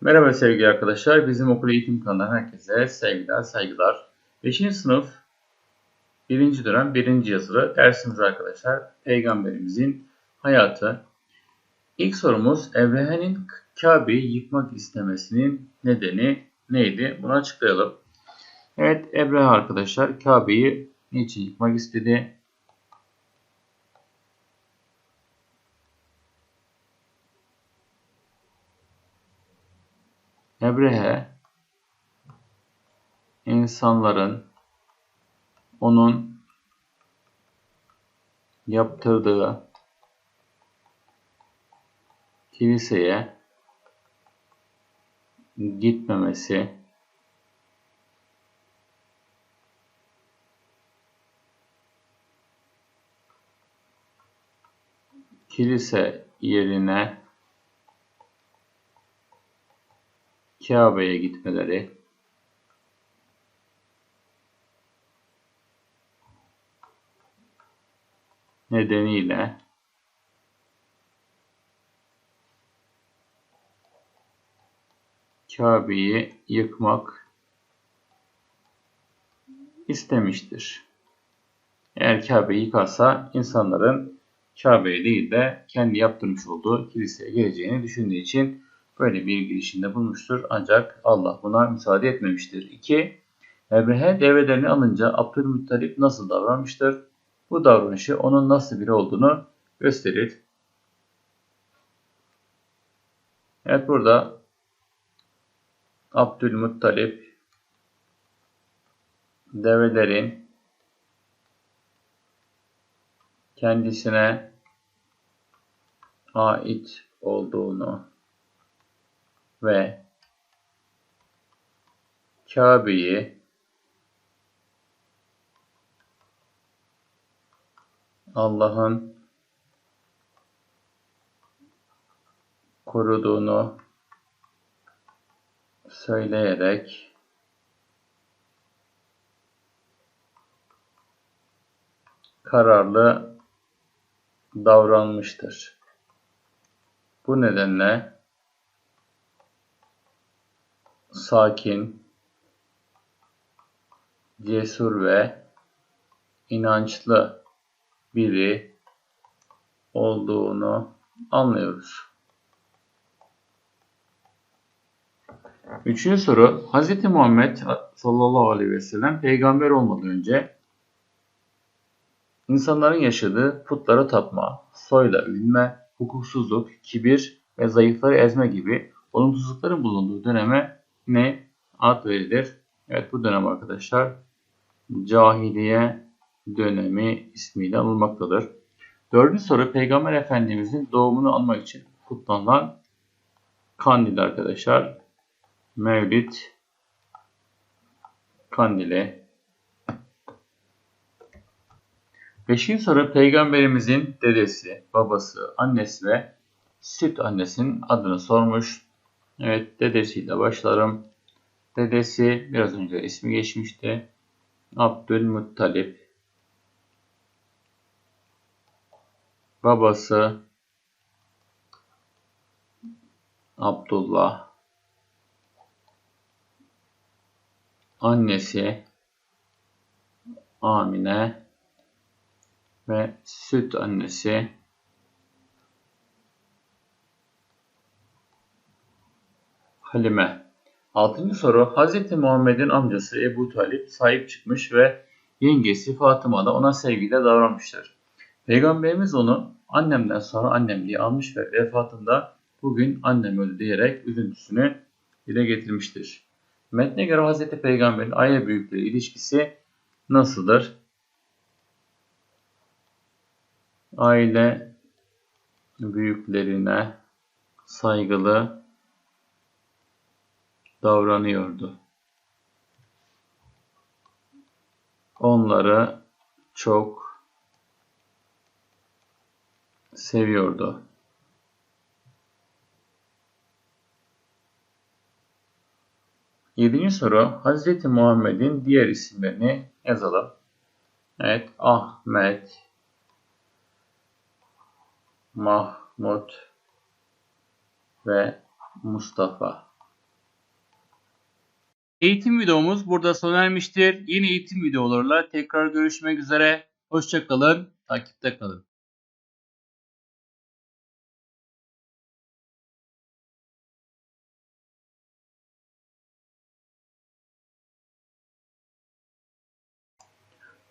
Merhaba sevgili arkadaşlar. Bizim okul eğitim kanalından herkese sevgiler, saygılar. 5. sınıf 1. dönem 1. yazılı dersimiz arkadaşlar. Peygamberimizin hayatı. İlk sorumuz Ebrehe'nin Kabe'yi yıkmak istemesinin nedeni neydi? Bunu açıklayalım. Evet Ebrehe arkadaşlar Kabe'yi niçin yıkmak istedi? Ebrehe insanların onun yaptırdığı kiliseye gitmemesi kilise yerine Kabe'ye gitmeleri nedeniyle Kabe'yi yıkmak istemiştir. Eğer Kabe'yi yıkarsa insanların Kabe'ye değil de kendi yaptırmış olduğu kiliseye geleceğini düşündüğü için böyle bir girişimde bulmuştur. Ancak Allah buna müsaade etmemiştir. 2. Ebrehe develerini alınca Abdülmuttalip nasıl davranmıştır? Bu davranışı onun nasıl biri olduğunu gösterir. Evet burada Abdülmuttalip develerin kendisine ait olduğunu ve Kabe'yi Allah'ın koruduğunu söyleyerek kararlı davranmıştır. Bu nedenle sakin, cesur ve inançlı biri olduğunu anlıyoruz. Üçüncü soru. Hz. Muhammed sallallahu aleyhi ve sellem peygamber olmadan önce insanların yaşadığı putlara tapma, soyla övünme, hukuksuzluk, kibir ve zayıfları ezme gibi olumsuzlukların bulunduğu döneme ne ad verilir? Evet bu dönem arkadaşlar cahiliye dönemi ismiyle anılmaktadır. Dördüncü soru Peygamber Efendimizin doğumunu anmak için kutlanılan kandil arkadaşlar. Mevlid kandili. Beşinci soru Peygamberimizin dedesi, babası, annesi ve süt annesinin adını sormuş. Evet dedesiyle başlarım. Dedesi biraz önce ismi geçmişti. Abdülmuttalip. Babası Abdullah. Annesi Amine ve süt annesi Halime. Altıncı soru. Hz. Muhammed'in amcası Ebu Talip sahip çıkmış ve yengesi Fatıma da ona sevgiyle davranmıştır. Peygamberimiz onu annemden sonra annemliği almış ve vefatında bugün annem öldü diyerek üzüntüsünü dile getirmiştir. Metne göre Hz. Peygamber'in aile büyükleri ilişkisi nasıldır? Aile büyüklerine saygılı davranıyordu. Onları çok seviyordu. Yedinci soru Hz. Muhammed'in diğer isimlerini yazalım. Evet Ahmet, Mahmud ve Mustafa. Eğitim videomuz burada sona ermiştir. Yeni eğitim videolarla tekrar görüşmek üzere. Hoşçakalın, takipte kalın.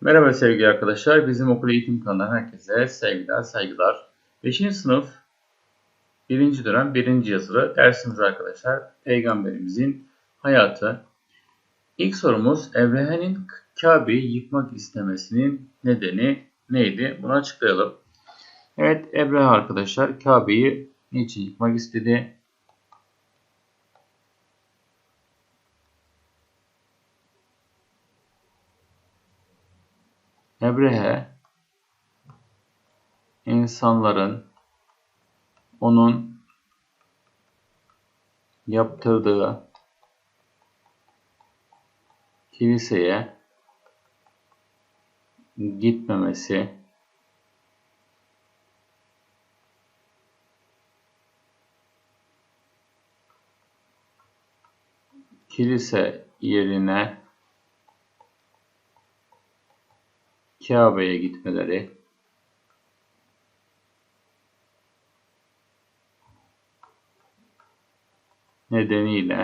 Merhaba sevgili arkadaşlar. Bizim okul eğitim kanalından herkese sevgiler, saygılar. 5. sınıf 1. dönem 1. yazılı dersimiz arkadaşlar. Peygamberimizin hayatı. İlk sorumuz Ebrehe'nin Kabe'yi yıkmak istemesinin nedeni neydi? Bunu açıklayalım. Evet Ebrehe arkadaşlar Kabe'yi niçin yıkmak istedi? Ebrehe insanların onun yaptırdığı kiliseye gitmemesi kilise yerine Kabe'ye gitmeleri nedeniyle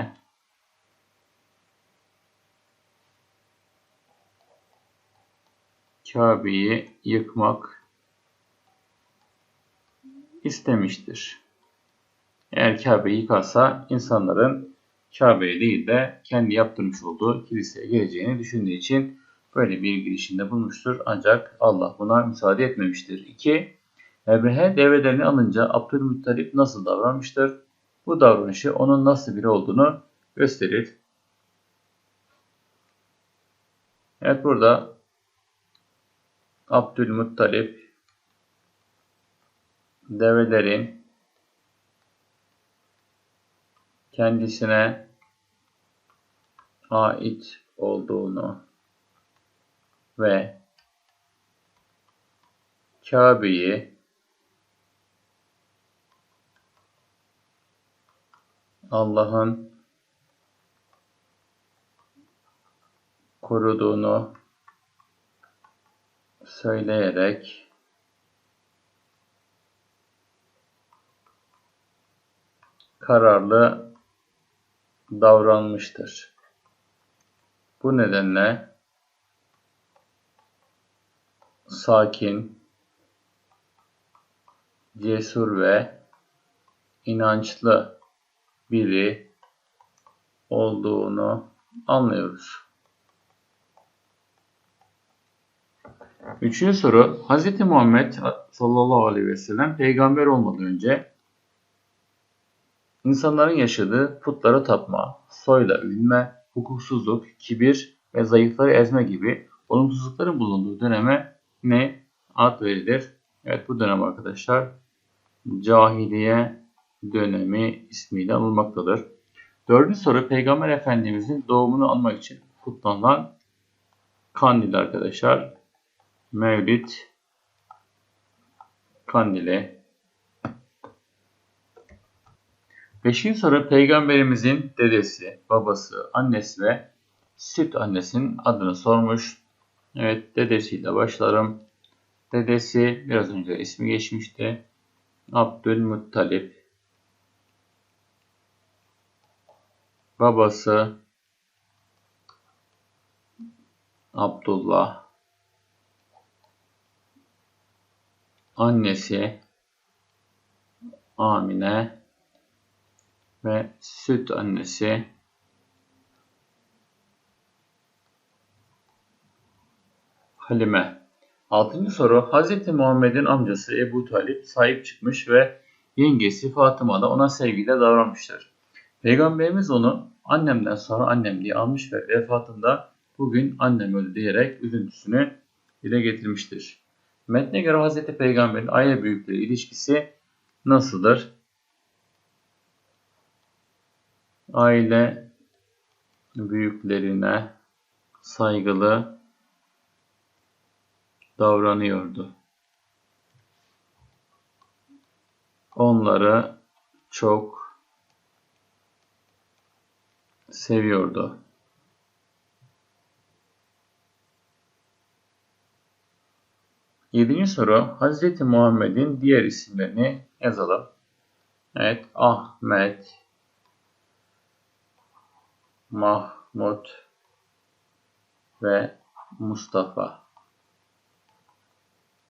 Kabe'yi yıkmak istemiştir. Eğer Kabe'yi yıkarsa insanların Kabe'ye değil de kendi yaptırmış olduğu kiliseye geleceğini düşündüğü için böyle bir girişimde bulmuştur. Ancak Allah buna müsaade etmemiştir. 2. Ebrehe develerini alınca Abdülmuttalip nasıl davranmıştır? Bu davranışı onun nasıl biri olduğunu gösterir. Evet burada Abdülmuttalip develerin kendisine ait olduğunu ve Kabe'yi Allah'ın koruduğunu söyleyerek kararlı davranmıştır. Bu nedenle sakin, cesur ve inançlı biri olduğunu anlıyoruz. Üçüncü soru. Hz. Muhammed sallallahu aleyhi ve sellem peygamber olmadan önce insanların yaşadığı putlara tapma, soyla övünme, hukuksuzluk, kibir ve zayıfları ezme gibi olumsuzlukların bulunduğu döneme ne ad verilir? Evet bu dönem arkadaşlar cahiliye dönemi ismiyle anılmaktadır. Dördüncü soru Peygamber Efendimizin doğumunu anmak için kutlanan kandil arkadaşlar. Mevlid kandili. Beşinci soru Peygamberimizin dedesi, babası, annesi ve süt annesinin adını sormuş. Evet dedesiyle başlarım. Dedesi biraz önce ismi geçmişti. Abdülmuttalip. Babası Abdullah. Annesi Amine ve süt annesi Halime. Altıncı soru. Hz. Muhammed'in amcası Ebu Talip sahip çıkmış ve yengesi Fatıma da ona sevgiyle davranmıştır. Peygamberimiz onu annemden sonra annem diye almış ve vefatında bugün annem öldü diyerek üzüntüsünü dile getirmiştir. Metne göre Hz. Peygamber'in aile büyükleri ilişkisi nasıldır? Aile büyüklerine saygılı davranıyordu. Onları çok seviyordu. Yedinci soru. Hz. Muhammed'in diğer isimlerini yazalım. Evet. Ahmet, Mahmud ve Mustafa.